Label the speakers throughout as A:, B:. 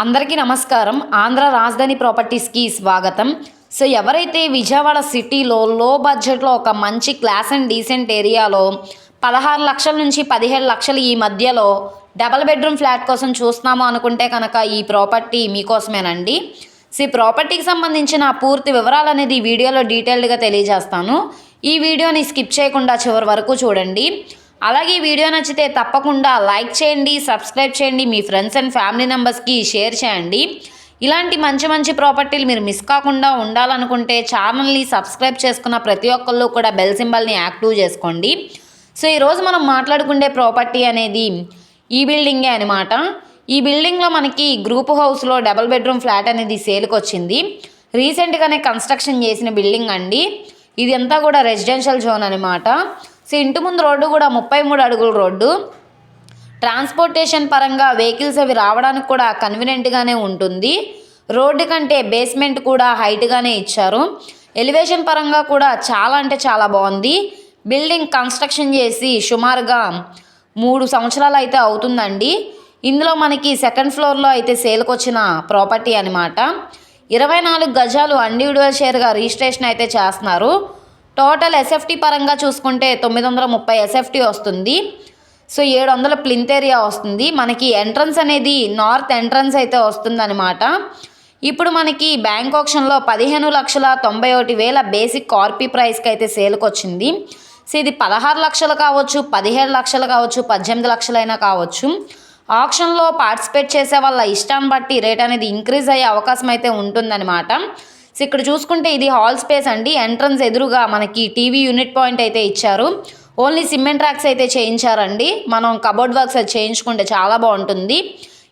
A: అందరికీ నమస్కారం. ఆంధ్ర రాజధాని ప్రాపర్టీస్కి స్వాగతం. సో ఎవరైతే విజయవాడ సిటీలో లో బడ్జెట్లో ఒక మంచి క్లాస్ అండ్ డీసెంట్ ఏరియాలో పదహారు లక్షల నుంచి పదిహేడు లక్షలు ఈ మధ్యలో డబల్ బెడ్రూమ్ ఫ్లాట్ కోసం చూస్తున్నాము అనుకుంటే కనుక ఈ ప్రాపర్టీ మీకోసమేనండి. సో ఈ ప్రాపర్టీకి సంబంధించిన పూర్తి వివరాలు అనేది ఈ వీడియోలో డీటెయిల్డ్గా తెలియజేస్తాను. ఈ వీడియోని స్కిప్ చేయకుండా చివరి వరకు చూడండి. అలాగే ఈ వీడియో నచ్చితే తప్పకుండా లైక్ చేయండి సబ్స్క్రైబ్ చేయండి మీ ఫ్రెండ్స్ అండ్ ఫ్యామిలీ మెంబర్స్కి షేర్ చేయండి. ఇలాంటి మంచి మంచి ప్రాపర్టీలు మీరు మిస్ కాకుండా ఉండాలనుకుంటే ఛానల్ని సబ్స్క్రైబ్ చేసుకున్న ప్రతి ఒక్కళ్ళు కూడా బెల్ సింబల్ని యాక్టివ్ చేసుకోండి. సో ఈరోజు మనం మాట్లాడుకునే ప్రాపర్టీ అనేది ఈ బిల్డింగే అనమాట ఈ బిల్డింగ్లో మనకి గ్రూప్ హౌస్లో డబుల్ బెడ్రూమ్ ఫ్లాట్ అనేది సేల్కి వచ్చింది. రీసెంట్గానే కన్స్ట్రక్షన్ చేసిన బిల్డింగ్ అండి. ఇది కూడా రెసిడెన్షియల్ జోన్ అనమాట సో ఇంటి ముందు రోడ్డు కూడా ముప్పై మూడు అడుగుల రోడ్డు. ట్రాన్స్పోర్టేషన్ పరంగా వెహికల్స్ అవి రావడానికి కూడా కన్వీనియంట్గానే ఉంటుంది. రోడ్డు కంటే బేస్మెంట్ కూడా హైట్గానే ఇచ్చారు. ఎలివేషన్ పరంగా కూడా చాలా అంటే చాలా బాగుంది. బిల్డింగ్ కన్స్ట్రక్షన్ చేసి సుమారుగా మూడు సంవత్సరాలు అయితే అవుతుందండి. ఇందులో మనకి సెకండ్ ఫ్లోర్లో అయితే సేల్కి వచ్చిన ప్రాపర్టీ అనమాట ఇరవై నాలుగు గజాలు ఇండివిజువల్ షేర్గా రిజిస్ట్రేషన్ అయితే చేస్తున్నారు. టోటల్ ఎస్ఎఫ్టీ పరంగా చూసుకుంటే తొమ్మిది వందల ముప్పై ఎస్ఎఫ్టీ వస్తుంది. సో ఏడు వందల ప్లింత్ ఏరియా వస్తుంది. మనకి ఎంట్రన్స్ అనేది నార్త్ ఎంట్రన్స్ అయితే వస్తుందన్నమాట. ఇప్పుడు మనకి బ్యాంక్ ఆప్షన్లో పదిహేను లక్షల తొంభై ఒకటి వేల బేసిక్ కార్పీ ప్రైస్కి అయితే సేల్కి వచ్చింది సో ఇది పదహారు లక్షలు కావచ్చు పదిహేడు లక్షలు కావచ్చు పద్దెనిమిది లక్షలైనా కావచ్చు. ఆప్షన్లో పార్టిసిపేట్ చేసే వాళ్ళ ఇష్టాన్ని బట్టి రేట్ అనేది ఇంక్రీజ్ అయ్యే అవకాశం అయితే ఉంటుందన్నమాట. సో ఇక్కడ చూసుకుంటే ఇది హాల్ స్పేస్ అండి. ఎంట్రన్స్ ఎదురుగా మనకి టీవీ యూనిట్ పాయింట్ అయితే ఇచ్చారు. ఓన్లీ సిమెంట్ ట్రాక్స్ అయితే చేయించారండి. మనం కబోర్డ్ వర్క్స్ అది చేయించుకుంటే చాలా బాగుంటుంది.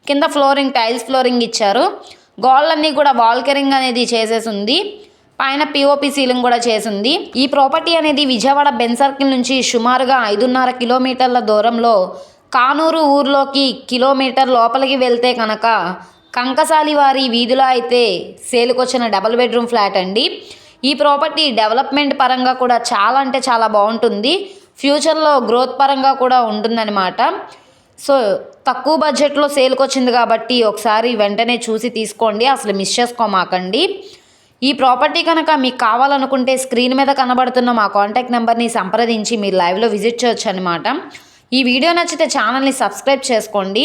A: కింద ఫ్లోరింగ్ టైల్స్ ఫ్లోరింగ్ ఇచ్చారు. గోళ్ళన్నీ కూడా వాల్ కెరింగ్ అనేది చేసేసి ఉంది పైన పిఓపి సీలింగ్ కూడా చేసింది. ఈ ప్రాపర్టీ అనేది విజయవాడ బెన్ సర్కిల్ నుంచి సుమారుగా ఐదున్నర కిలోమీటర్ల దూరంలో కానూరు ఊర్లోకి కిలోమీటర్ లోపలికి వెళ్తే కనుక కంకసాలి వారి వీధిలో అయితే సేలుకొచ్చిన డబుల్ బెడ్రూమ్ ఫ్లాట్ అండి. ఈ ప్రాపర్టీ డెవలప్మెంట్ పరంగా కూడా చాలా అంటే చాలా బాగుంటుంది. ఫ్యూచర్లో గ్రోత్ పరంగా కూడా ఉంటుందన్నమాట. సో తక్కువ బడ్జెట్లో సేల్కి వచ్చింది కాబట్టి ఒకసారి వెంటనే చూసి తీసుకోండి. అసలు మిస్ చేసుకోమాకండి. ఈ ప్రాపర్టీ కనుక మీకు కావాలనుకుంటే స్క్రీన్ మీద కనబడుతున్న మా కాంటాక్ట్ నెంబర్ని సంప్రదించి మీరు లైవ్లో విజిట్ చేయొచ్చు అనమాట ఈ వీడియో నచ్చితే ఛానల్ని సబ్స్క్రైబ్ చేసుకోండి.